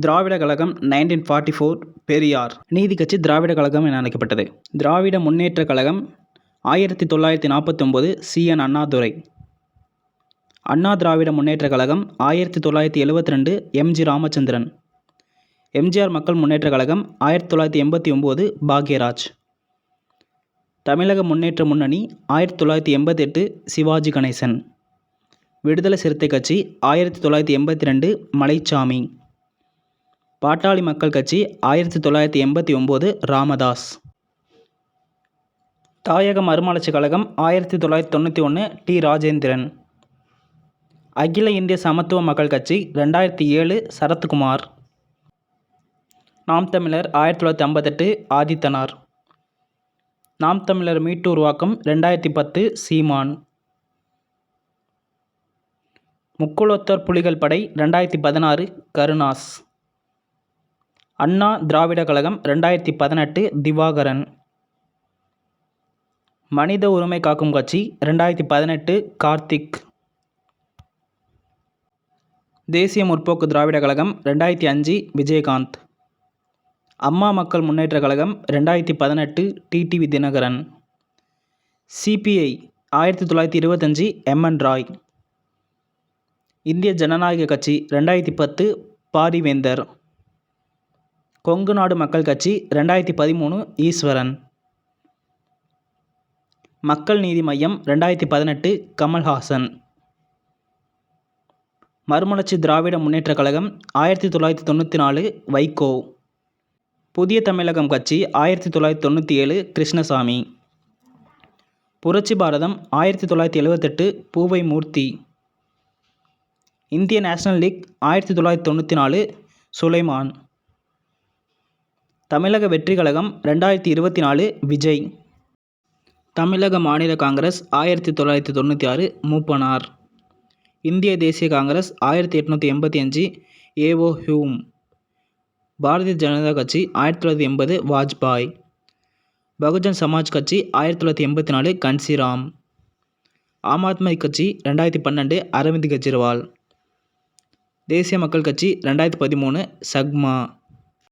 Dravida Kazhagam nineteen forty four Periyar. நீதி கட்சி திராவிட கழகம் என அழைக்கப்பட்டது. திராவிட முன்னேற்ற கழகம் ஆயிரத்தி தொள்ளாயிரத்தி நாற்பத்தொம்போது சிஎன் அண்ணாதுரை. அண்ணா திராவிட முன்னேற்ற கழகம் ஆயிரத்தி தொள்ளாயிரத்தி எழுபத்தி ரெண்டு எம்ஜி ராமச்சந்திரன். எம்ஜிஆர் மக்கள் முன்னேற்ற கழகம் ஆயிரத்தி தொள்ளாயிரத்தி எண்பத்தி ஒம்பது பாக்யராஜ். தமிழக முன்னேற்ற முன்னணி ஆயிரத்தி தொள்ளாயிரத்தி எண்பத்தெட்டு சிவாஜி கணேசன். விடுதலை சிறுத்தை கட்சி ஆயிரத்தி தொள்ளாயிரத்தி எண்பத்தி ரெண்டு மலைச்சாமி. பாட்டாளி மக்கள் கட்சி ஆயிரத்தி தொள்ளாயிரத்தி எண்பத்தி ஒம்பது ராமதாஸ். தாயக மறுமலர்ச்சி கழகம் ஆயிரத்தி தொள்ளாயிரத்தி தொண்ணூற்றி ஒன்று டி ராஜேந்திரன். அகில இந்திய சமத்துவ மக்கள் கட்சி ரெண்டாயிரத்தி ஏழு சரத்குமார். நாம் தமிழர் ஆயிரத்தி தொள்ளாயிரத்தி ஐம்பத்தெட்டு ஆதித்தனார். நாம் தமிழர் மீட்டு உருவாக்கம் ரெண்டாயிரத்தி பத்து சீமான். முக்குளத்தோர் புலிகள் படை ரெண்டாயிரத்தி பதினாறு கருணாஸ். அண்ணா திராவிட கழகம் ரெண்டாயிரத்தி பதினெட்டு திவாகரன். மனித உரிமை காக்கும் கட்சி ரெண்டாயிரத்தி பதினெட்டு கார்த்திக். தேசிய முற்போக்கு திராவிட கழகம் ரெண்டாயிரத்தி அஞ்சு விஜயகாந்த். அம்மா மக்கள் முன்னேற்ற கழகம் ரெண்டாயிரத்தி பதினெட்டு டிடிவி தினகரன். சிபிஐ ஆயிரத்தி தொள்ளாயிரத்தி இருபத்தஞ்சி எம்என் ராய். இந்திய ஜனநாயக கட்சி ரெண்டாயிரத்தி பத்து பாரிவேந்தர். கொங்கு நாடு மக்கள் கட்சி ரெண்டாயிரத்தி பதிமூணு ஈஸ்வரன். மக்கள் நீதி மையம் ரெண்டாயிரத்தி பதினெட்டு கமல்ஹாசன். மறுமலர்ச்சி திராவிட முன்னேற்றக் கழகம் ஆயிரத்தி தொள்ளாயிரத்தி தொண்ணூற்றி நாலு வைகோ. புதிய தமிழகம் கட்சி ஆயிரத்தி தொள்ளாயிரத்தி தொண்ணூற்றி ஏழு கிருஷ்ணசாமி. புரட்சி பாரதம் ஆயிரத்தி தொள்ளாயிரத்தி எழுபத்தெட்டு பூவை மூர்த்தி இந்திய நேஷனல் லீக் ஆயிரத்தி தொள்ளாயிரத்தி தொண்ணூற்றி நாலு சுலைமான். தமிழக வெற்றி கழகம் ரெண்டாயிரத்தி இருபத்தி நாலு விஜய். தமிழக மாநில காங்கிரஸ் ஆயிரத்தி தொள்ளாயிரத்தி தொண்ணூற்றி ஆறு மூப்பனார். இந்திய தேசிய காங்கிரஸ் ஆயிரத்தி எட்நூற்றி எண்பத்தி அஞ்சு ஏஓ ஹியூம் பாரதிய ஜனதா கட்சி ஆயிரத்தி தொள்ளாயிரத்தி எண்பது வாஜ்பாய். பகுஜன் சமாஜ் கட்சி ஆயிரத்தி தொள்ளாயிரத்தி எண்பத்தி நாலு கன்சிராம். ஆம் ஆத்மி கட்சி ரெண்டாயிரத்தி பன்னெண்டு அரவிந்த் கெஜ்ரிவால். தேசிய மக்கள் கட்சி ரெண்டாயிரத்தி பதிமூணு சக்மா.